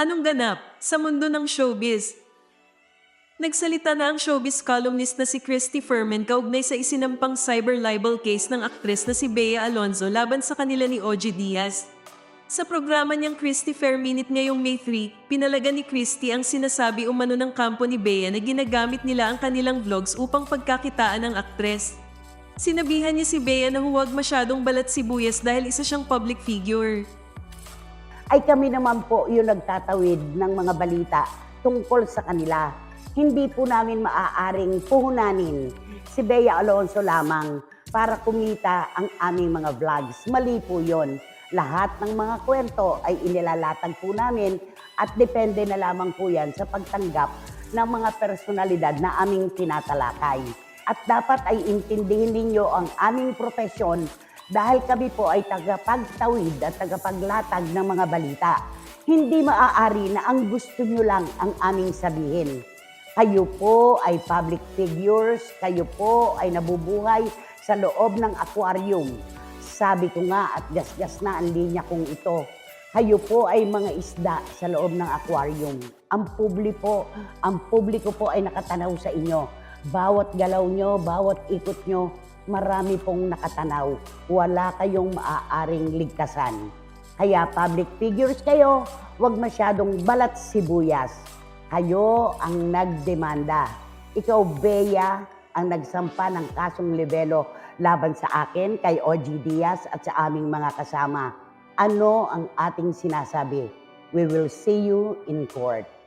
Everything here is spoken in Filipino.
Anong ganap sa mundo ng showbiz? Nagsalita na ang showbiz columnist na si Christy Furman kaugnay sa isinampang cyber libel case ng aktres na si Bea Alonzo laban sa kanila ni Ogie Diaz. Sa programa niyang Christy Fair Minute ngayong May 3, pinalaga ni Christy ang sinasabi umano ng kampo ni Bea na ginagamit nila ang kanilang vlogs upang pagkakitaan ng aktres. Sinabihan niya si Bea na huwag masyadong balat sibuyas dahil isa siyang public figure. Ay kami naman po yung nagtatawid ng mga balita tungkol sa kanila. Hindi po namin maaaring puhunanin si Bea Alonso lamang para kumita ang aming mga vlogs. Mali po yon. Lahat ng mga kwento ay inilalatag po namin at depende na lamang po yan sa pagtanggap ng mga personalidad na aming tinatalakay. At dapat ay intindihin ninyo ang aming profesyon dahil kami po ay tagapagtawid at tagapaglatag ng mga balita. Hindi maaari na ang gusto nyo lang ang aming sabihin. Kayo po ay public figures, kayo po ay nabubuhay sa loob ng aquarium. Sabi ko nga at gasgas na ang linya kong ito. Kayo po ay mga isda sa loob ng aquarium. Ang publiko, ang publiko po ay nakatanaw sa inyo. Bawat galaw nyo, bawat ikot nyo, marami pong nakatanaw. Wala kayong maaaring ligtasan. Kaya public figures kayo, huwag masyadong balat sibuyas. Kayo ang nagdemanda. Ikaw, Bea, ang nagsampa ng kasong libelo laban sa akin, kay OG Diaz at sa aming mga kasama. Ano ang ating sinasabi? We will see you in court.